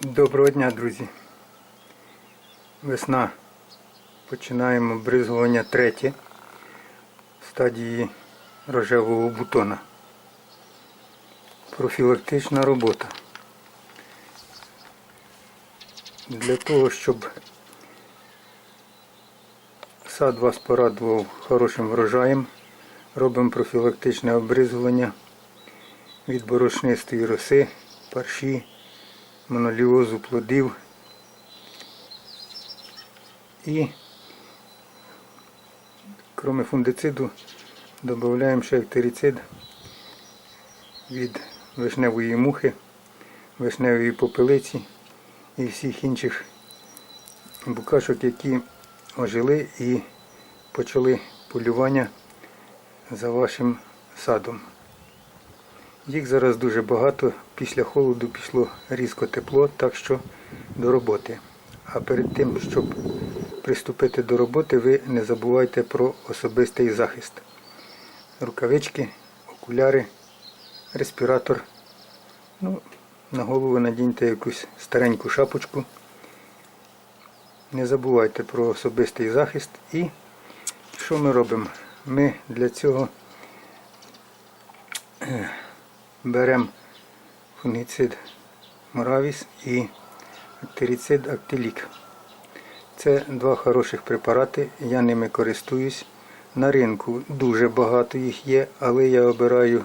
Доброго дня, друзі. Весна. Починаємо бризгування третє в стадії рожевого бутона. Профілактична робота. Для того, щоб сад вас порадував хорошим врожаєм, робимо профілактичне обризування від борошнистої роси, парші, моноліозу плодів і крім фундициду додаємо ще ектерицид від вишневої мухи, вишневої попелиці і всіх інших букашок, які ожили і почали полювання за вашим садом. Їх зараз дуже багато. Після холоду пішло різко тепло, так що до роботи. А перед тим, щоб приступити до роботи, ви не забувайте про особистий захист. Рукавички, окуляри, респіратор. Ну, на голову надіньте якусь стареньку шапочку. Не забувайте про особистий захист. І що ми робимо? Ми для цього беремо фунгіцид Моравіс і актерицид Актилік. Це два хороших препарати, я ними користуюсь. На ринку дуже багато їх є, але я обираю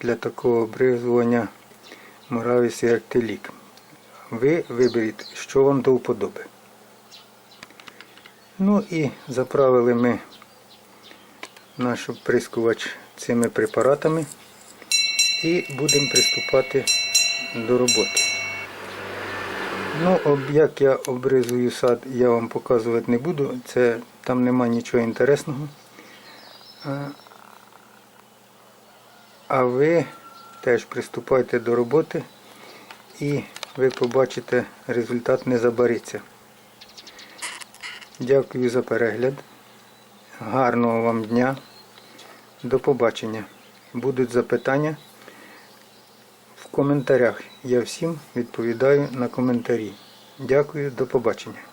для такого обризування Моравіс і Актилік. Ви виберіть, що вам до вподоби. Ну і заправили ми наш оприскувач цими препаратами і будемо приступати до роботи. Ну, як я обризую сад, я вам показувати не буду, це там нема нічого інтересного. А, ви теж приступайте до роботи і ви побачите, результат не забариться. Дякую за перегляд. Гарного вам дня. До побачення. Будуть запитання коментарях. Я всім відповідаю на коментарі. Дякую, до побачення.